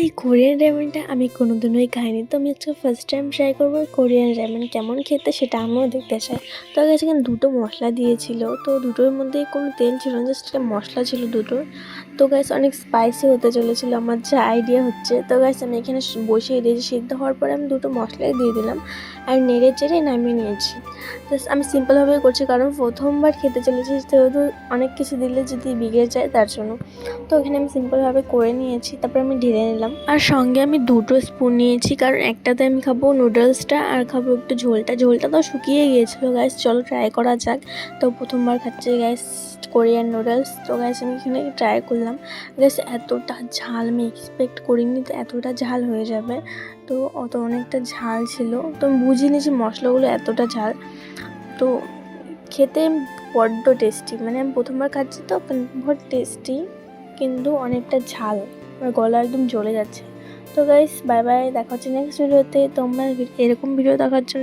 এই কোরিয়ান র্যামেনটা আমি কোনোদিনই খাইনি তো আমি আজকে ফার্স্ট টাইম ট্রাই করব। কোরিয়ান র্যামেন কেমন খেতে সেটা আমিও দেখতে চাই। তো আগে এখানে দুটো মশলা দিয়েছিল। তো দুটোর মধ্যে কোনো তেল ছিল না জাস্ট মশলা ছিল দুটোর। তো গাইস অনেক স্পাইসি হতে চলেছিল। আমার যা আইডিয়া হচ্ছে। তো গাইস আমি এখানে বসিয়ে দিয়েছি। সিদ্ধ হওয়ার পরে আমি দুটো মশলাই দিয়ে দিলাম। আর নেড়ে চেড়ে নামিয়ে নিয়েছি। জাস্ট আমি সিম্পলভাবে করছি, কারণ প্রথমবার খেতে চলেছি সেহেতু অনেক কিছু দিলে যদি বিগড়ে যায় তার জন্য। তো এখানে আমি সিম্পলভাবে করে নিয়েছি। তারপর আমি ঢেলে নিলাম। আর সঙ্গে আমি দুটো স্পুন নিয়েছি, কারণ একটাতে আমি খাব নুডলসটা আর খাব একটু ঝোলটা। ঝোলটা তো শুকিয়ে গিয়েছিল গ্যাস চলো ট্রাই করা যাক। তো প্রথমবার খাচ্ছি গ্যাস কোরিয়ান নুডলস। তো গ্যাস আমি এখানে ট্রাই করলাম। গ্যাস এতটা ঝাল আমি এক্সপেক্ট করিনি, তো এতটা ঝাল হয়ে যাবে। তো অত অনেকটা ঝাল ছিল। তো আমি বুঝিনি যে মশলাগুলো এতটা ঝাল। তো খেতে বড্ড টেস্টি মানে আমি প্রথমবার খাচ্ছি তো বহুত টেস্টি কিন্তু অনেকটা ঝাল। আমার গলা একদম জ্বলে যাচ্ছে। তো গাইস বাই বাই দেখা হচ্ছে নেক্সট ভিডিওতে তোমরা এরকম ভিডিও দেখার জন্য